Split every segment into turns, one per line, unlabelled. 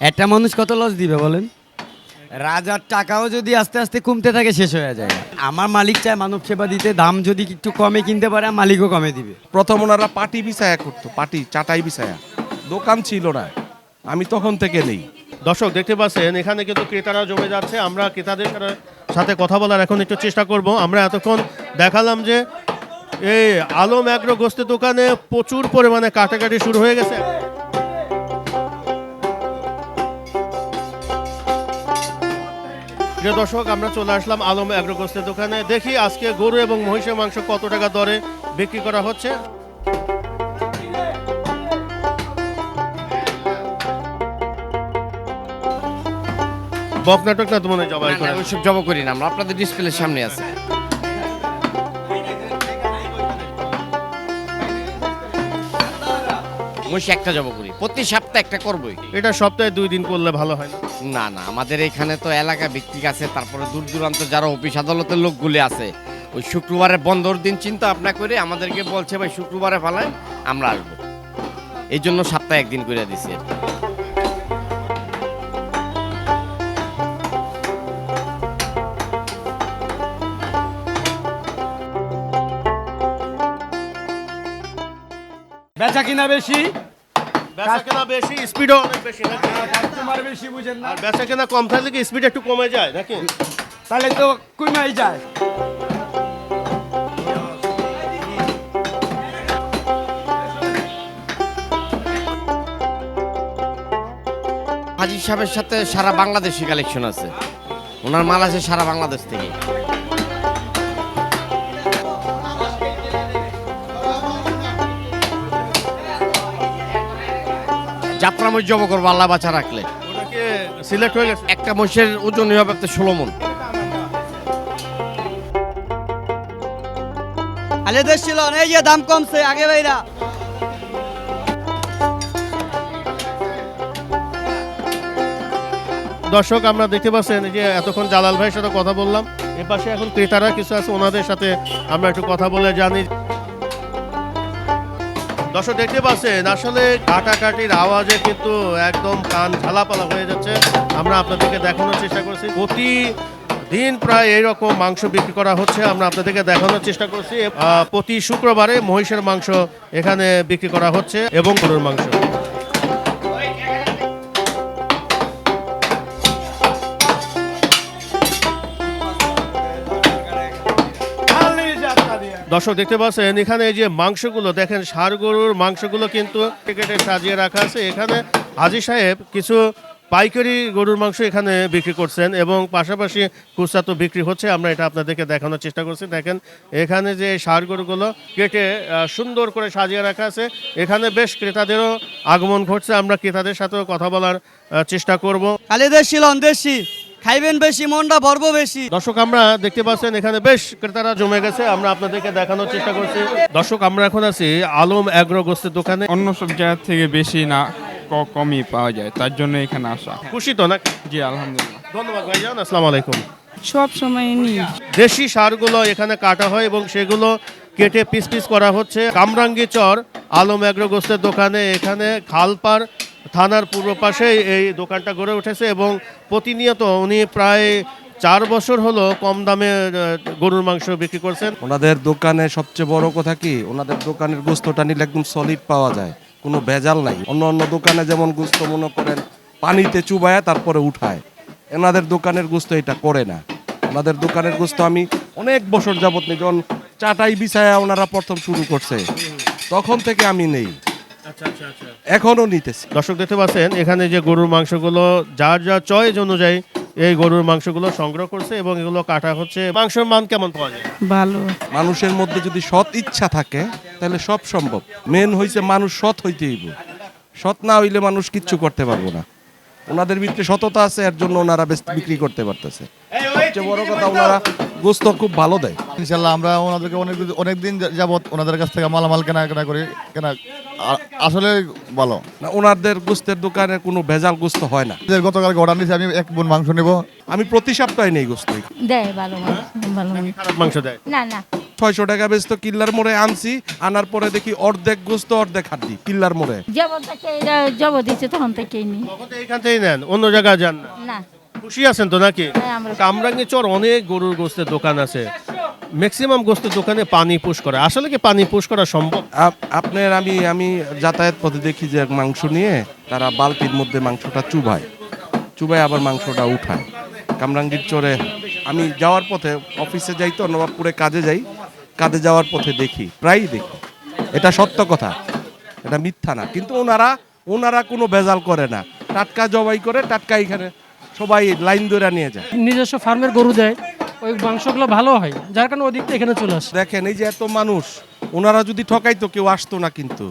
একটা মানুষ কত লস দিবে বলেন? রাজার টাকাও যদি আস্তে আস্তে কমতে থাকে শেষ হয়ে যায়। আমার মালিক চায় মানব সেবা দিতে দাম যদি একটু কমে কিনতে পারে মালিকও কমে দিবে।
প্রথম ওনারা পাটি বিছায়া করতো পাটি চাটাই বিছায়া। দোকান ছিল না। আমি তখন থেকে নেই।
দর্শক দেখতে পাচ্ছেন এখানে কিন্তু ক্রেতারা জমে যাচ্ছে। আমরা ক্রেতাদের সাথে কথা বলার এখন একটু চেষ্টা করব। আমরা এতক্ষণ দেখালাম যে এই আলম অ্যাগ্রো গোস্তের দোকানে প্রচুর পরিমাণে কাটাকাটি শুরু হয়ে গেছে। প্রিয় দর্শক আমরা চলে আসলাম আলম অ্যাগ্রোগোস্তের দোকানে। দেখি আজকে গরু এবং মহিষের মাংস কত টাকা দরে বিক্রি করা হচ্ছে। বক নাটক না তো মনে জবাই
না, না,
করে?
ওইসব জব করি না আমরা। আপনাদের ডিসপ্লের সামনে আছে। মহিষ একটা জব করি। প্রতি সপ্তাহে একটা করবই।
এটা সপ্তাহে দুই দিন করলে ভালো হয় না?
না না আমাদের এখানে তো এলাকা ভিত্তিক আছে তারপরে দূর দূরান্ত যারা অফিস আদালতের লোকগুলি আছে ওই শুক্রবারে বন্ধর দিন চিন্তা ভাবনা করে আমাদেরকে বলছে ভাই শুক্রবারে ফালায় আমরা আসব। এই জন্য সপ্তাহে একদিন করে দিছি আর কি।
বেচা কিনা বেশি?
বেচা কেনা বেশি স্পিডও অনেক বেশি নাকি?
বেশি বুঝেন না।
বেচা কেনা কম থাকলে কি স্পিড একটু কমে যায় নাকি?
তাহলে তো কমে যায়।
হাজির সাহেবের সাথে সারা বাংলাদেশি কালেকশন আছে। ওনার মাল আছে সারা বাংলাদেশ থেকে। যাত্রা মই জব করব আল্লাহ বাঁচা রাখলে।
ওটাকে সিলেক্ট হয়ে গেছে?
একটা মহিষের ওজনই হবে একটা ষোলো মন।
আলে দেশ ছিল এই যে দাম কমছে আগে ভাইরা।
দর্শক আমরা দেখতে পাচ্ছেন যে এতক্ষণ জালাল ভাইয়ের সাথে কথা বললাম। এ পাশে এখন ক্রেতারা কিছু আছে ওনাদের সাথে আমরা একটু কথা বলে জানি। দর্শক দেখতে পাচ্ছেন, আসলে কাটাকাটির আওয়াজে কিন্তু একদম কান ঝালাপালা হয়ে যাচ্ছে। আমরা আপনাদেরকে দেখানোর চেষ্টা করছি। প্রতি দিন প্রায় এইরকম মাংস বিক্রি করা হচ্ছে, আমরা আপনাদেরকে দেখানোর চেষ্টা করছি। প্রতি শুক্রবারে মহিষের মাংস এখানে বিক্রি করা হচ্ছে এবং গরুর মাংস। দর্শক দেখতে পাচ্ছেন, এখানে এই যে মাংসগুলো, দেখেন ষাড় গরুর মাংসগুলো কিন্তু প্যাকেটে সাজিয়ে রাখা আছে। এখানে হাজি সাহেব কিছু পাইকারি গরুর মাংস এখানে বিক্রি করছেন এবং পাশাপাশি খুচরা তো বিক্রি হচ্ছে। আমরা এটা আপনাদেরকে দেখানোর চেষ্টা করছি। দেখেন, এখানে যে ষাড় গরুগুলো কেটে সুন্দর করে সাজিয়ে রাখা আছে। এখানে বেশ ক্রেতাদেরও আগমন ঘটছে। আমরা ক্রেতাদের সাথেও কথা বলার চেষ্টা করব।
আলে দেশ দেশি। খাইবেন বেশি মনটা ভরব বেশি।
দর্শক আমরা দেখতে পাচ্ছেন এখানে বেশ ক্রেতারা জমে গেছে আমরা আপনাদেরকে দেখানোর চেষ্টা করছি। দর্শক আমরা এখন আছি আলম অ্যাগ্রো গোস্তের দোকানে।
অন্য সব জায়গা থেকে বেশি না কমই পাওয়া যায় তার জন্য এখানে আসা।
খুশি তো না
জি আলহামদুলিল্লাহ।
ধন্যবাদ ভাইজান আসসালামু আলাইকুম।
সব সময় নিই
দেশি সারগুলো এখানে কাটা হয় এবং সেগুলো কেটে পিস পিস করা হচ্ছে। কামরাঙ্গি চর আলম অ্যাগ্রো গোস্তের দোকানে এখানে খালপার থানার পূর্ব পাশে এই দোকানটা গড়ে উঠেছে এবং প্রতিনিয়ত উনি প্রায় চার বছর হলো কম দামে গরুর মাংস বিক্রি করছেন।
ওনাদের দোকানে সবচেয়ে বড় কথা কি? ওনাদের দোকানের গোস্তটা নিলে একদম সলিড পাওয়া যায়। কোনো ভেজাল নাই। অন্য অন্য দোকানে যেমন গোস্ত মনে করেন, পানিতে চুবায়া তারপরে উঠায়। এনাদের দোকানের গোস্ত এটা করে না। ওনাদের দোকানের গোস্ত আমি অনেক বছর যাবত নেই যখন চাটাই বিছায়া ওনারা প্রথম শুরু করছে। তখন থেকে আমি নেই। এখনও নিতেছি।
দর্শক দেখতে পাচ্ছেন এখানে যে গরুর মাংসগুলো যার যা চয়েস অনুযায়ী এই গরুর মাংসগুলো সংগ্রহ করছে এবং এগুলো কাটা হচ্ছে মাংসের মান কেমন পাওয়া যায়?
ভালো।
মানুষের মধ্যে যদি সৎ ইচ্ছা থাকে তাহলে সব সম্ভব। মেন হইছে মানুষ সৎ হইতে হইব সৎ না হইলে মানুষ কিচ্ছু করতে পারব না। ওনাদের ভিতরে সততা আছে এর জন্য ওনারা বেশ বিক্রি করতে পারতেছে। সবচেয়ে বড় কথা ওনারা গোস্ত খুব ভালো দেয়।
ইনশাল্লাহ আমরা ওনাদেরকে অনেক অনেক দিন যাবত ওনাদের কাছ থেকে মালামাল কেনা কেনা করি কেনা আসলে ভালো
না ওনাদের গোস্তের দোকানে কোনো ভেজাল গোস্ত হয় না।
যে গতকালকে অর্ডার দিয়েছি আমি এক বোন মাংস নেব।
আমি প্রতি সপ্তাহে নেই গোস্ত।
দেয় ভালো মাংস ভালো
খারাপ মাংস দেয়।
না না।
ছয়শো টাকা বেচতো কিল্লার মোড়ে আনছি আনার পরে দেখি অর্ধেক গোস্ত অর্ধেক হাড্ডি কিল্লার মোড়ে।
যখন থেকে জব দিচ্ছে তখন থেকেই নি।
এখান থেকেই নেন অন্য জায়গায় যান না।
না।
খুশি আছেন তো নাকি?
হ্যাঁ,
কামরাঙ্গি চর অনেক গরুর গোস্তের দোকান আছে। ম্যাক্সিমাম গোস্তের দোকানে পানি পুশ করে। আসলে কি পানি পুশ করা সম্ভব?
আপ- আপনার আমি আমি যাতায়াত পথে দেখি যে মাংস নিয়ে তারা বালতির মধ্যে মাংসটা চুবায়। চুবায় আবার মাংসটা উঠায়। কামরাঙ্গীর চরে আমি যাওয়ার পথে অফিসে যাই তো নবাবপুরে কাজে যাই। কাজে যাওয়ার পথে দেখি প্রায়ই দেখি। এটা সত্য কথা। এটা মিথ্যা না। কিন্তু ওনারা ওনারা কোনো ভেজাল করে না। টাটকা জবাই করে টাটকা এখানে সবাই লাইন ধরে নিয়ে যায়।
নিজস্ব ফার্মের গরু দেয় ওই মাংসগুলো ভালো হয় যার কারণে ওদিকটা এখানে চলে আসে।
দেখেন এই যে এত মানুষ ওনারা যদি ঠকাইতো কেউ আসতো না কিন্তু।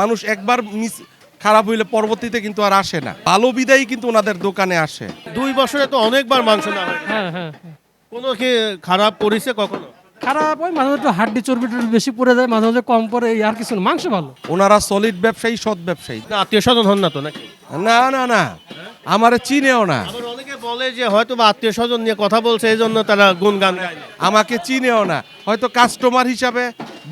মানুষ একবার মিস খারাপ হইলে পরবর্তীতে কিন্তু আর আসে না। ভালো বিদায়ী কিন্তু ওনাদের দোকানে আসে।
দুই বছরে তো অনেকবার মাংস না হ্যাঁ
হ্যাঁ হ্যাঁ।
কোনো কি খারাপ পরিছে কখনো?
খারাপ ওই মাঝে মাঝে হাড্ডি চর্বি টর্বি বেশি পড়ে যায় মাঝে মাঝে কম পড়ে আর কিছু না। মাংস ভালো।
ওনারা সলিড ব্যবসায়ী সৎ ব্যবসায়ী।
আত্মীয় স্বজন হন না তো নাকি?
না না না। আমারে চিনেও না।
বলে যে হয়তো বা আত্মীয় স্বজন নিয়ে কথা বলছে এই জন্য তারা গুণগান
আমাকে চিনেও না হয়তো কাস্টমার হিসাবে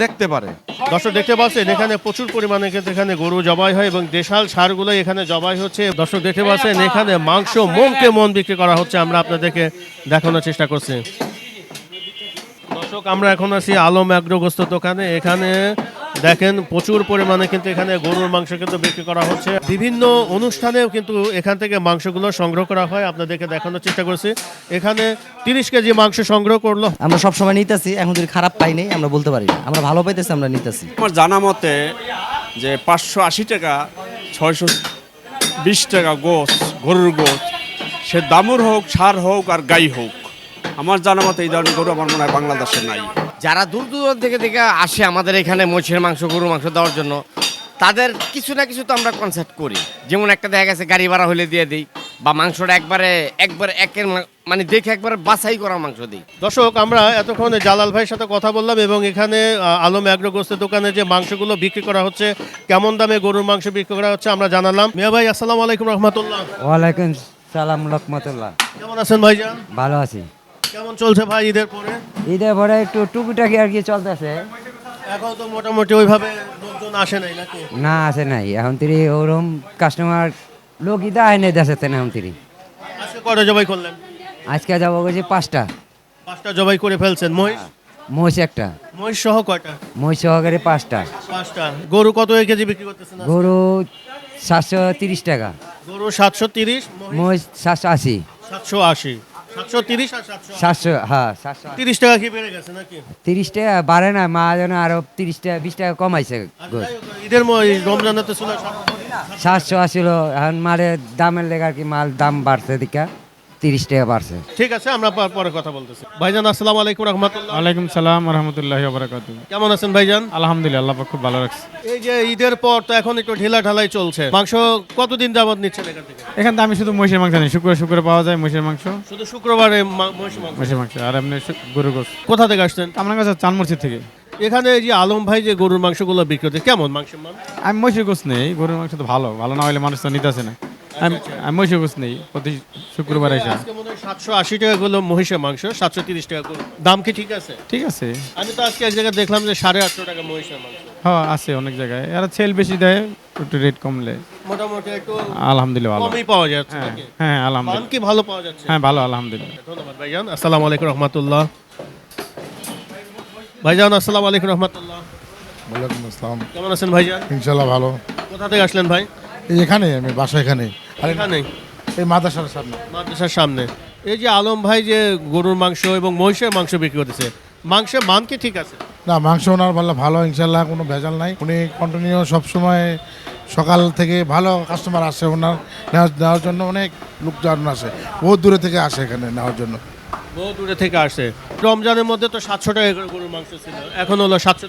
দেখতে পারে।
দর্শক দেখতে পাচ্ছেন এখানে প্রচুর পরিমাণে কিন্তু এখানে গরু জবাই হয় এবং দেশাল সারগুলো এখানে জবাই হচ্ছে। দর্শক দেখতে পাচ্ছেন এখানে মাংস মনকে মন বিক্রি করা হচ্ছে আমরা আপনাদেরকে দেখানোর চেষ্টা করছি। দর্শক আমরা এখন আছি আলম অ্যাগ্রোগ্রস্ত দোকানে। এখানে দেখেন প্রচুর পরিমাণে কিন্তু এখানে গরুর মাংস কিন্তু বিক্রি করা হচ্ছে। বিভিন্ন অনুষ্ঠানেও কিন্তু এখান থেকে মাংসগুলো সংগ্রহ করা হয়। আপনাদেরকে দেখানোর চেষ্টা করছি। এখানে তিরিশ কেজি মাংস সংগ্রহ করল।
আমরা সবসময় নিতেছি এখন যদি খারাপ পাই নাই আমরা বলতে পারি না। আমরা ভালো পাইতেছি আমরা নিতেছি।
আমার জানা মতে যে পাঁচশো আশি টাকা ছয়শো বিশ টাকা গোস গরুর গোস সে দামুর হোক সার হোক আর গাই হোক। আমার জানা মতে এই ধরনের গরু আমার মনে হয় বাংলাদেশে নাই।
যারা দূর দূর থেকে থেকে আসে আমাদের এখানে মহিষের মাংস গরুর মাংস দেওয়ার জন্য তাদের কিছু না কিছু তো আমরা কনসার্ট করি। যেমন একটা দেখা গেছে গাড়ি ভাড়া হলে দিয়ে দিই বা মাংসটা একবারে একবারে একের মানে দেখে একবারে বাছাই করা মাংস দিই।
দর্শক আমরা এতক্ষণ জালাল ভাইয়ের সাথে কথা বললাম এবং এখানে আলম অ্যাগ্রোগোস্তের দোকানে যে মাংসগুলো বিক্রি করা হচ্ছে কেমন দামে গরুর মাংস বিক্রি করা হচ্ছে আমরা জানালাম। মিয়া ভাই আসসালামু আলাইকুম রহমতুল্লাহ।
ওয়ালাইকুম সালাম রহমতুল্লাহ।
কেমন আছেন ভাইজান?
ভালো আছি।
কেমন চলছে ভাই ঈদের পরে?
ঈদের পরে একটু টুকিটাকি আর কি চলতেছে।
এখন তো মোটামুটি ওইভাবে লোকজন আসে নাই নাকি?
না আছে নাই। এখন তিরি ওরম কাস্টমার লোক ইদা আয় নাই দেশে তেনে এখন তিরি
আজকে কটা জবাই করলেন?
আজকে যাব গেছি পাঁচটা।
পাঁচটা জবাই করে ফেলছেন মহিষ?
মহিষ একটা।
মহিষ সহ কয়টা?
মহিষ সহকারে পাঁচটা।
পাঁচটা। গরু কত কেজি বিক্রি করতেছেন
গরু সাতশো তিরিশ টাকা।
গরু সাতশো তিরিশ
মহিষ সাতশো আশি।
সাতশো আশি। সাতশো
হ্যাঁ সাতশো
তিরিশ টাকা কি বেড়ে গেছে নাকি?
তিরিশ টাকা বাড়ে না মা যেন আরও তিরিশ টাকা বিশ টাকা কমাইছে।
ঈদের রমজানে তো ছিল
সাতশো আসিল এখন মালের দামের লেগে আর কি মাল দাম বাড়ছে দিকা তিরিশ টাকা বাড়ছে।
ঠিক আছে আমরা পর- পরে কথা বলতেছি। ভাইজান আসসালামু আলাইকুম রহমতুল্লাহ।
ওয়ালাইকুম সালাম রহমতুল্লাহ বারাকাত
কেমন আছেন ভাইজান?
আলহামদুলিল্লাহ আল্লাহ পাক খুব ভালো রাখছে।
এই যে ঈদের পর তো এখন একটু ঢিলা ঢালাই চলছে। মাংস কতদিন যাবত নিচ্ছেন এখান থেকে?
এখান থেকে আমি শুধু মহিষের মাংস নিই। শুক্র শুক্র পাওয়া যায় মহিষের মাংস।
শুধু শুক্রবারে মা- মহিষের মাংস।
মহিষের মাংস আর এমনি শু- গরু গোস
কোথা থেকে আসছেন?
আমার কাছে চানমুরচি থেকে।
এখানে এই যে আলম ভাই যে গরুর মাংসগুলো বিক্রি করতে কেমন মাংসের মান?
আমি মহিষের গোস নেই গরুর মাংস তো ভালো। ভালো না হলে মানুষ তো নিতেছে না। আমি আমি মহিষের গোস নেই প্রতি শুক্রবার এসে
আজকে মনে হয় সাতশো আশি টাকা গুলো মহিষের মাংস সাতশো তিরিশ টাকা গরু দাম কি ঠিক আছে?
ঠিক আছে।
আমি তো আজকে এক জায়গায় দেখলাম যে সাড়ে আটশো টাকা মহিষের মাংস।
হ্যাঁ আছে অনেক জায়গায়। এরা সেল বেশি দেয় একটু রেট কমলে।
মোটামুটি একটু
আলহামদুলিল্লাহ ভালো।
কমই পাওয়া যাচ্ছে
হ্যাঁ? হ্যাঁ
মান কি ভালো পাওয়া যাচ্ছে?
হ্যাঁ ভালো আলহামদুলিল্লাহ।
ধন্যবাদ ভাইজান। আসসালামু আলাইকুম রহমতুল্লাহ। ভাইজান আসসালামু আলাইকুম রহমতুল্লাহ।
ওয়ালাইকুম আসসালাম।
কেমন আছেন ভাইজান?
ইনশাল্লাহ ভালো।
কোথা থেকে আসলেন ভাই?
এখানে আমি বাসা এখানে। আর
এখানে
এই মাদ্রাসার সামনে।
মাদ্রাসার সামনে। এই যে আলম ভাই যে গরুর মাংস এবং মহিষের মাংস বিক্রি করতেছে মাংসের মান কি ঠিক আছে?
না মাংস ওনার ভালো ভালো ইনশাল্লাহ কোনো ভেজাল নাই। উনি কন্টিনিউ সবসময় সকাল থেকে ভালো কাস্টমার আসে ওনার নেওয়ার জন্য অনেক লোকজন আসে। বহুত দূরে থেকে আসে এখানে নেওয়ার জন্য।
বহু দূরে থেকে আসে। রমজানের মধ্যে তো সাতশো টাকা করে গরুর মাংস ছিল এখন হলো সাতশো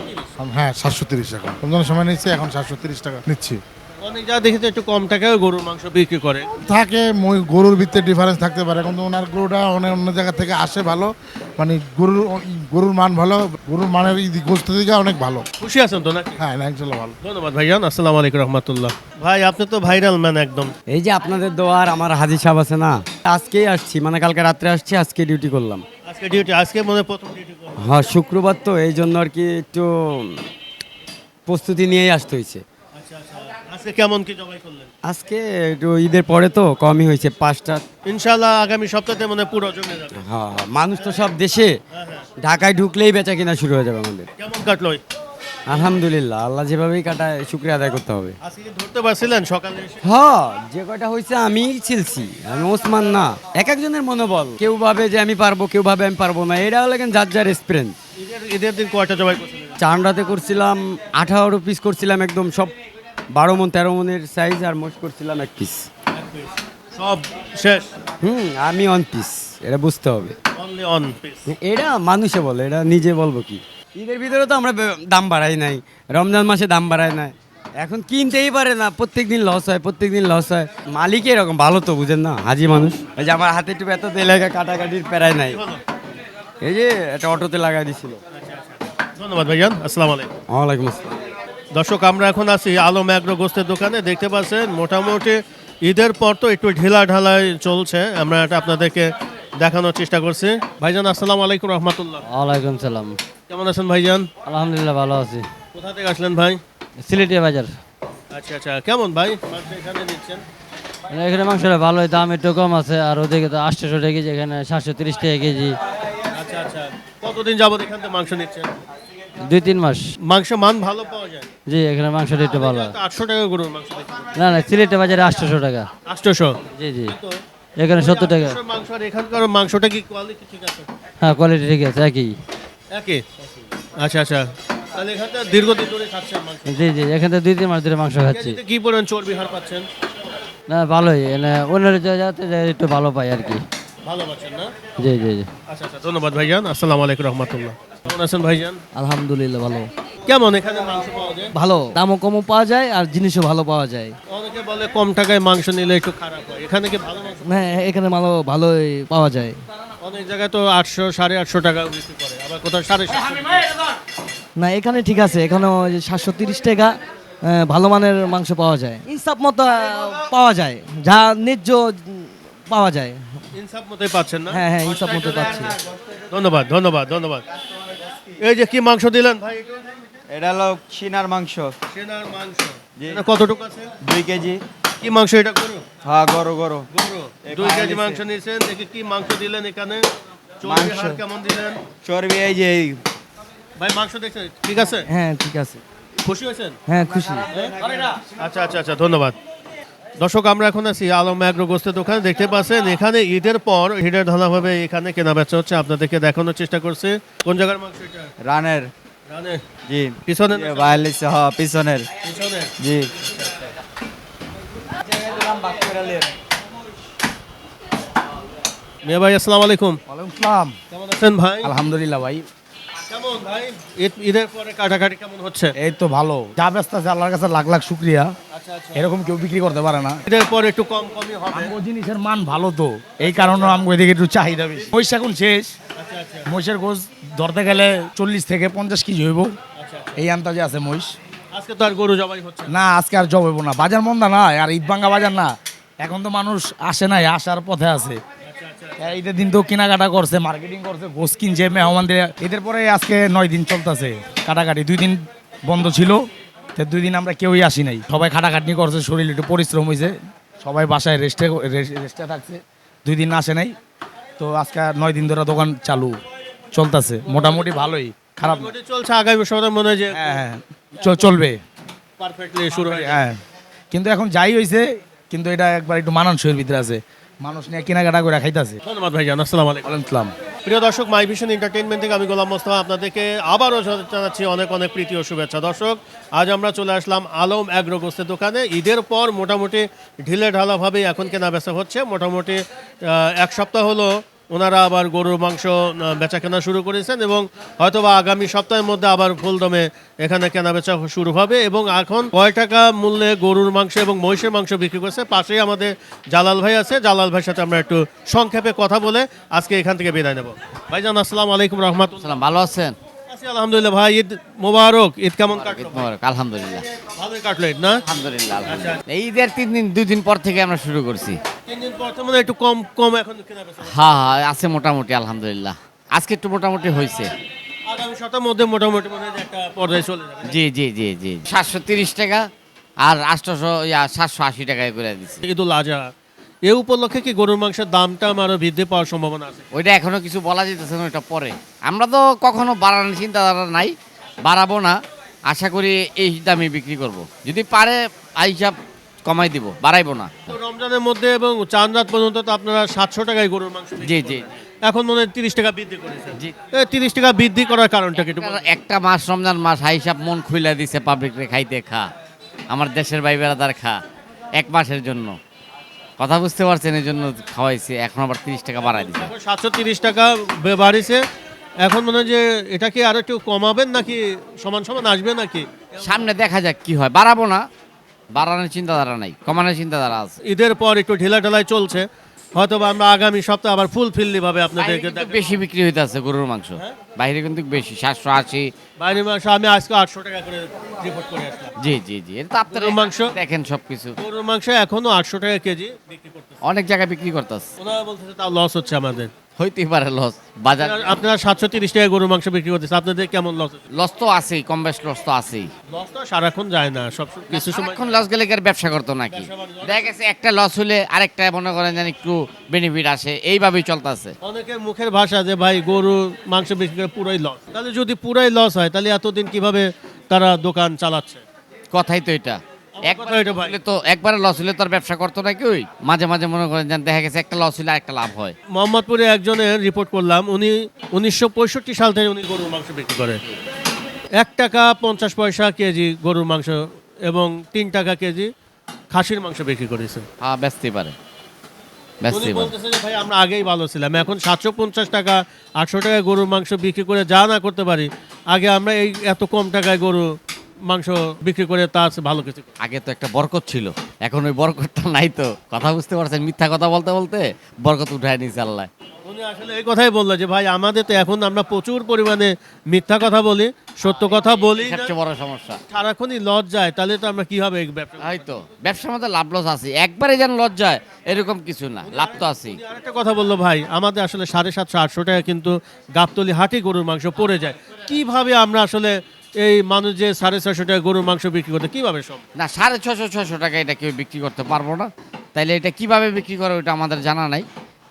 হ্যাঁ সাতশো তিরিশ এখন। রমজানের সময় নিচ্ছি এখন সাতশো তিরিশ টাকা নিচ্ছি।
অনেক যা দেখেছে একটু কম টাকায় গরুর মাংস বিক্রি করে।
থাকে মই- গরুর ভিতরে ডিফারেন্স থাকতে পারে। কিন্তু ওনার গরুটা অনেক অন্য জায়গা থেকে আসে ভালো। মানে গরুর গরুর মান ভালো গরুর মানের ই- গোস্ত দিকে অনেক ভালো।
খুশি আছেন তো নাকি?
হ্যাঁ না ইনশাল্লাহ ভালো।
ধন্যবাদ ভাইজান আসসালামু আলাইকুম রহমতুল্লাহ। ভাই আপনি তো ভাইরাল ম্যান একদম।
এই যে আপনাদের দোয়ার আমার হাজি সাহেব আছে না আজকেই আসছি মানে কালকে রাত্রে আসছি আজকে ডিউটি করলাম।
আজকে ডিউটি আজকে মনে হয় প্রথম ডিউটি
হ্যাঁ শুক্রবার তো এই জন্য আর কি একটু প্রস্তুতি নিয়েই আসতে হয়েছে।
আজকে কেমন কি জবাই করলেন?
আজকে একটু ঈদের পরে তো কমই হয়েছে পাঁচটা।
ইনশাআল্লাহ আগামী সপ্তাহে মনে হয় পুরো জমে যাবে।
হ্যাঁ হ্যাঁ, মানুষ তো সব দেশে। ঢাকায় ঢুকলেই বেচা কিনা শুরু হয়ে যাবে আমাদের।
কেমন কাটলো?
আলহামদুলিল্লাহ আল্লাহ যেভাবেই কাটায় শুক্রিয়া আদায় করতে হবে।
আজকে ধরতে পারছিলেন সকালে এসে?
হ্যাঁ যে কয়টা হয়েছে আমি ছিলছি আমি ওসমান না। এক একজনের মনোবল কেউ ভাবে যে আমি পারব কেউ ভাবে আমি পারব না। এটা হলো যার যার এক্সপিরিয়েন্স
ঈদের ঈদের দিন কয়টা জবাই করছিলেন?
চান্ডাতে করছিলাম আঠারো পিস করছিলাম একদম সব বারো মন তেরো মনের সাইজ আর মোট করছিলাম এক পিস
সব শেষ?
হুম আমি অন পিস এটা বুঝতে হবে।
অনলি অন পিস
এটা মানুষে বলে এটা নিজে বলব কি? ঈদের ভিতরে তো আমরা দাম বাড়াই নাই রমজান মাসে দাম বাড়াই নাই। এখন কিনতেই পারে না প্রত্যেক দিন লস হয় প্রত্যেক দিন লস হয়। মালিক এরকম ভালো তো বুঝেন না হাজি মানুষ। এই যে আমার হাতে একটু এত এলাকা কাটাকাটির প্যারায় নাই। এই যে একটা অটোতে লাগাই দিছিল।
ধন্যবাদ ভাইজান আসসালামু আলাইকুম।
ওয়ালাইকুম আসসালাম।
দর্শক আমরা এখন আছি আলম অ্যাগ্রো গোস্তের দোকানে। দেখতে পাচ্ছেন মোটামুটি ঈদের পর তো একটু ঢিলা ঢালাই চলছে। আমরা এটা আপনাদেরকে দেখানোর চেষ্টা করছি। ভাইজান আসসালামু আলাইকুম রহমতুল্লাহ।
ওয়ালাইকুম সালাম।
কেমন আছেন ভাইজান?
আলহামদুলিল্লাহ ভালো আছি।
কোথা থেকে আসলেন ভাই?
সিলেটিয়া বাজার।
আচ্ছা আচ্ছা। কেমন ভাই? এখানে নিচ্ছেন?
এখানে মাংসটা ভালোই দাম একটু কম আছে। আর ওদিকে তো আটশোশো টাকা কেজি এখানে সাতশো তিরিশ টাকা কেজি।
আচ্ছা আচ্ছা। কতদিন যাবত এখান থেকে মাংস নিচ্ছেন?
দুই তিন মাস।
মাংস মান ভালো পাওয়া যায়?
জি এখানে মাংসটা একটু ভালো।
আটশো টাকা গরুর মাংস
না না সিলেটিয়া বাজারে আটশোশো টাকা।
আটশোশো?
জি জি। এখানে সত্তর টাকা।
মাংস আর এখানকার মাংসটা কি কোয়ালিটি ঠিক আছে?
হ্যাঁ কোয়ালিটি ঠিক আছে একই।
একই? আচ্ছা আচ্ছা। তাহলে এখানটা দীর্ঘদিন ধরে খাচ্ছেন মাংস।
জি জি এখান থেকে দুই তিন মাস ধরে মাংস খাচ্ছি।
কি পরিমাণ চর্বি হার পাচ্ছেন?
না ভালোই। অন্যের জায়গাতে একটু ভালো পাই আর কি।
না?
জি জি জি।
আচ্ছা আচ্ছা ধন্যবাদ ভাইজান। আসসালামু আলাইকুম রহমতুল্লাহ। কেমন আছেন ভাইজান?
আলহামদুলিল্লাহ ভালো।
কেমন এখানে মাংস পাওয়া যায়?
ভালো। দামও কমও পাওয়া যায় আর জিনিসও ভালো পাওয়া যায়।
অনেকে বলে কম টাকায় মাংস নিলে একটু খারাপ হয়। এখানে কি ভালো মাংস?
হ্যাঁ এখানে ভালো ভালোই পাওয়া যায়।
অনেক জায়গায় তো আটশো সাড়ে আটশো টাকা বিক্রি করে আবার কোথাও সাড়ে সাতশো।
না এখানে ঠিক আছে। এখানে সাতশো তিরিশ টাকা ভালো মানের মাংস পাওয়া যায়। ইনসাফ মতো পাওয়া যায়। যা ন্যায্য পাওয়া যায়।
ইনসাফ মতোই পাচ্ছেন না?
হ্যাঁ হ্যাঁ ইনসাফ মতো পাচ্ছি।
ধন্যবাদ ধন্যবাদ ধন্যবাদ। এই যে কি মাংস দিলেন ভাই?
এটা হলো সিনার মাংস।
সেনার মাংস। এটা কতটুকু আছে?
দুই কেজি।
কি মাংস এটা গরু?
হ্যাঁ গরু গরু।
গরু। দুই কেজি মাংস নিয়েছেন। দেখি কি মাংস দিলেন এখানে? চর্বি
মাংস।
হার কেমন দিলেন?
চর্বি এই যে এই
ভাই মাংস দেখছেন ঠিক আছে?
হ্যাঁ ঠিক আছে।
খুশি হয়েছেন?
হ্যাঁ খুশি।
আচ্ছা আচ্ছা আচ্ছা ধন্যবাদ। দর্শক আমরা এখন আছি আলম অ্যাগ্রো গোস্তের দোকানে। দেখতে পাচ্ছেন এখানে ঈদের পর হিডের ধারাভাবে এখানে কেনা বেচা হচ্ছে। আপনাদেরকে দেখানোর চেষ্টা করছে। কোন জায়গার মাংস এটা?
রানের।
রানে
জি।
পিছনে না?
বায়াল্লিশ হ পিছনের।
পিছনে
জি।
মেয়ে ভাই আসসালামু আলাইকুম।
ওয়ালাইকুম
কেমন আছেন ভাই?
আলহামদুলিল্লাহ ভাই।
কেমন ভাই? ঈদের পরে কাটাকাটি কেমন হচ্ছে?
এই তো ভালো। যা ব্যস্ত আছে আল্লাহর কাছে লাখ লাখ শুক্রিয়া। এরকম কেউ বিক্রি করতে পারে না।
ঈদের পর একটু কম কমই হবে।
আমগো জিনিসের মান ভালো তো এই কারণে আমগো এদিকে একটু চাহিদা বেশি। মহিষ এখন শেষ।
আচ্ছা আচ্ছা।
মহিষের গোস ধরতে গেলে চল্লিশ থেকে পঞ্চাশ কেজি হইব।
আচ্ছা।
এই আন্দাজে আছে মহিষ।
আজকে তো আর গরু জবাই হচ্ছে না।
আজকে আর জব হইব না। বাজার মন্দা না আর ঈদ ভাঙ্গা বাজার না। এখন তো মানুষ আসে নাই আসার পথে আছে। ঈদের দিন তো কেনাকাটা করছে মার্কেটিং করছে গোস কিনছে মেহমানদের ঈদের পরে আজকে নয় দিন চলতেছে কাটাকাটি। দুই দিন বন্ধ ছিল। তো দুই দিন আমরা কেউই আসি নাই। সবাই খাটাখাটনি করছে শরীর একটু পরিশ্রম হয়েছে সবাই বাসায় রেস্টে রেস্টে থাকছে। দুই দিন আসে নাই। তো আজকে নয় দিন ধরে দোকান চালু চলতেছে। মোটামুটি ভালোই। খারাপ
চলছে আগামী সপ্তাহে মনে হয় যে
হ্যাঁ হ্যাঁ। চলবে।
পারফেক্টলি শুরু হয়ে।
হ্যাঁ। কিন্তু এখন যাই হয়েছে কিন্তু এটা একবার একটু মানানসইয়ের ভিতরে আছে। মানুষ নিয়ে কেনাকাটা করে খাইতেছে।
ধন্যবাদ ভাই জান আসসালামু আলাইকুম।
আলাইকুম
প্রিয় দর্শক মাই ভিশন এন্টারটেনমেন্ট থেকে আমি গোলাম মোস্তফা আপনাদেরকে আবারও জানাচ্ছি অনেক অনেক প্রীতি ও শুভেচ্ছা। দর্শক, আজ আমরা চলে আসলাম আলম অ্যাগ্রো গোস্তের দোকানে। ঈদের পর মোটামুটি ঢিলে ঢালাভাবেই এখন কেনা বেচা হচ্ছে। মোটামুটি এক সপ্তাহ হলো ওনারা আবার গরুর মাংস বেচা কেনা শুরু করেছেন এবং হয়তোবা আগামী সপ্তাহের মধ্যে আবার ফুলদমে এখানে কেনা বেচা শুরু হবে এবং এখন কয় টাকা মূল্যে গরুর মাংস এবং মহিষের মাংস বিক্রি করছে? পাশেই আমাদের জালাল ভাই আছে। জালাল ভাইয়ের সাথে আমরা একটু সংক্ষেপে কথা বলে আজকে এখান থেকে বিদায় নেব। ভাইজান আসসালাম আলাইকুম রহমতুল্লাহ
সালাম ভালো আছেন?
আলহামদুলিল্লাহ। ভাই ঈদ মোবারক। ঈদ কেমন কাটলো?
মোবারক, আলহামদুলিল্লাহ।
ভালোই কাটলো ঈদ না?
আলহামদুলিল্লাহ আলহামদুলিল্লাহ। এই ঈদের তিন দিন দুই দিন পর থেকে আমরা শুরু করছি।
একটু কম কম এখন কেনা বেচা
হ্যাঁ হ্যাঁ আছে মোটামুটি আলহামদুলিল্লাহ। আজকে একটু মোটামুটি হয়েছে
সপ্তাহের মধ্যে মোটামুটি মনে হয় যে একটা পর্যায়ে চলে যাবে
জি জি জি জি। সাতশো তিরিশ টাকা আর আটশোশো ইয়া সাতশো আশি টাকায় করে দিচ্ছি
ঈদুল আজহা এ উপলক্ষে কি গরুর মাংসের দামটা আরও বৃদ্ধি পাওয়ার সম্ভাবনা আছে?
ওইটা এখনও কিছু বলা যেতেছে না ওইটা পরে। আমরা তো কখনো বাড়ানোর চিন্তাধারা নাই বাড়াবো না। আশা করি এই দামে বিক্রি করব। যদি পারে হিসাব কমাই দিব বাড়াইবো না।
রমজানের মধ্যে এবং চাঁদ রাত পর্যন্ত তো আপনারা সাতশো টাকায় গরুর মাংস
জি জি।
এখন মনে হয় তিরিশ টাকা বৃদ্ধি করেছে।
জি।
তিরিশ টাকা বৃদ্ধি করার কারণটা কি একটু
একটা মাস রমজান মাস হাই হিসাব মন খুলে দিছে পাবলিক রে খাইতে খা। আমার দেশের ভাই বেড়াদার খা এক মাসের জন্য। কথা বুঝতে পারছেন এই জন্য খাওয়াইছে এখন আবার তিরিশ টাকা বাড়াই
এখন সাতশো তিরিশ টাকা বাড়িছে। এখন মনে হয় যে এটা কি আরও একটু কমাবেন নাকি সমান সমান আসবে নাকি?
সামনে দেখা যাক কি হয় বাড়াবো না। বাড়ানোর চিন্তাধারা নাই কমানোর চিন্তাধারা আছে।
ঈদের পর একটু ঢিলা ঢালাই চলছে হয়তো আমরা আগামী সপ্তাহে আবার ফুল ফিল্লি ভাবে আপনাদেরকে
বেশি বিক্রি হইতে আছে গরুর মাংস। বাইরে কিন্তু বেশি সাতশো আশি।
বাইরে মাংস আমি আজকে আটশো টাকা করে রিপোর্ট করে আসলাম।
জি জি জি এটা আপনার
মাংস?
দেখেন সবকিছু।
গরুর মাংস এখনও আটশো টাকা কেজি বিক্রি করতেছে।
অনেক জায়গায় বিক্রি করতেছে।
ওনারা বলতেছে তাও লস হচ্ছে আমাদের।
হইতেই পারে লস বাজার
আপনারা- সাতশো তিরিশ টাকা গরুর মাংস বিক্রি করতেছে আপনাদের কেমন লস
লস তো আছেই কম বেশ লস তো আছেই।
লস তো সারাক্ষণ যায় না সব কিছু সময়
এখন লস গেলে আর ব্যবসা করতো নাকি? দেখা গেছে একটা লস হলে আরেকটা মনে করেন যেন একটু বেনিফিট আসে এইভাবেই চলতেছে।
অনেকের মুখের ভাষা যে ভাই গরু মাংস বিক্রি করে পুরাই লস তাহলে যদি পুরাই লস হয় তাহলে এতদিন কীভাবে তারা দোকান চালাচ্ছে?
কথাই তো এটা। একবার লস হলে তো ব্যবসা করতো মাঝে মাঝে মনে করেন দেখা গেছে একটা লস হলে আরেকটা লাভ হয়।
মোহাম্মদপুরে একজনের রিপোর্ট করলাম উনি উনিশশো পঁয়ষট্টি সাল থেকে উনি গরুর মাংস বিক্রি করে। এক টাকা পঞ্চাশ পয়সা কেজি গরুর মাংস এবং তিন টাকা কেজি খাসির মাংস বিক্রি করেছে।
হ্যাঁ ব্যস্তই পারে
ভাই আমরা আগেই ভালো ছিলাম। এখন সাতশো পঞ্চাশ টাকা আটশো টাকায় গরুর মাংস বিক্রি করে যা না করতে পারি আগে আমরা এই এত কম টাকায় গরু মাংস বিক্রি করে তা আছে ভালো কিছু।
আগে তো একটা বরকত ছিল এখন ওই বরকতটা নাই তো। কথা বুঝতে পারছেন মিথ্যা কথা বলতে বলতে বরকত উঠায় নিয়েছে আল্লাহ।
উনি আসলে এই কথাই বলল যে ভাই আমাদের তো এখন আমরা প্রচুর পরিমাণে মিথ্যা কথা বলি সত্য কথা বলি
সবচেয়ে বড় সমস্যা।
সারাক্ষণই লজ যায় তাহলে তো আমরা কীভাবে এই ব্যবসা
হয়তো ব্যবসার মধ্যে লাভ লস আছে। একবারে যেন লজ্জায় এরকম কিছু না লাভ তো
উনি আরেকটা কথা বলল ভাই আমাদের আসলে সাড়ে সাতশো আটশো টাকা কিন্তু গাবতলি হাটি গরুর মাংস পড়ে যায়। কীভাবে আমরা আসলে এই মানুষ যে সাড়ে ছশো টাকা গরুর মাংস বিক্রি করতে কীভাবে সম্ভব?
না সাড়ে ছশো ছশো টাকা এটা কেউ বিক্রি করতে পারব না। তাইলে এটা কীভাবে বিক্রি করে ওটা আমাদের জানা নাই।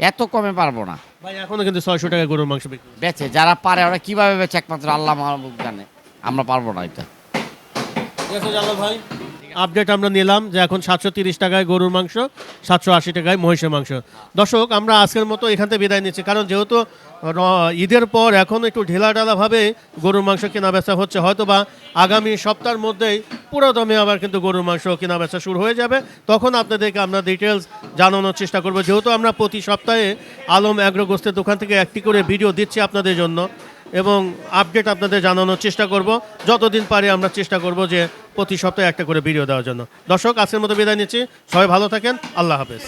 এত কমে পারব না।
ভাই এখনও কিন্তু ছয়শো টাকা গরুর মাংস বিক্রি করে।
বেচে যারা পারে ওরা কীভাবে বেচে একমাত্র আল্লাহ মাহবুব জানে। আমরা পারব না এটা।
ঠিক আছে জালাল ভাই? আপডেট আমরা নিলাম যে এখন সাতশো তিরিশ টাকায় গরুর মাংস, সাতশো আশি টাকায় মহিষের মাংস। দর্শক, আমরা আজকের মতো এখান থেকে বিদায় নিচ্ছি, কারণ যেহেতু ঈদের পর এখন একটু ঢিলা ঢালাভাবে গরুর মাংস কেনা বেচা হচ্ছে। হয়তো বা আগামী সপ্তাহের মধ্যেই পুরো দমে আবার কিন্তু গরুর মাংস কেনা বেচা শুরু হয়ে যাবে। তখন আপনাদেরকে আমরা ডিটেলস জানানোর চেষ্টা করব। যেহেতু আমরা প্রতি সপ্তাহে আলম অ্যাগ্রো অ্যাগ্রোগোস্তের দোকান থেকে একটি করে ভিডিও দিচ্ছি আপনাদের জন্য। এবং আপডেট আপনাদের জানানোর চেষ্টা করব। যতদিন পারি আমরা চেষ্টা করব যে প্রতি সপ্তাহে একটা করে ভিডিও দেওয়ার জন্য। দর্শক, আজকের মতো বিদায় নিচ্ছি। সবাই ভালো থাকেন। আল্লাহ হাফেজ।